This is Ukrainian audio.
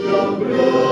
Люблю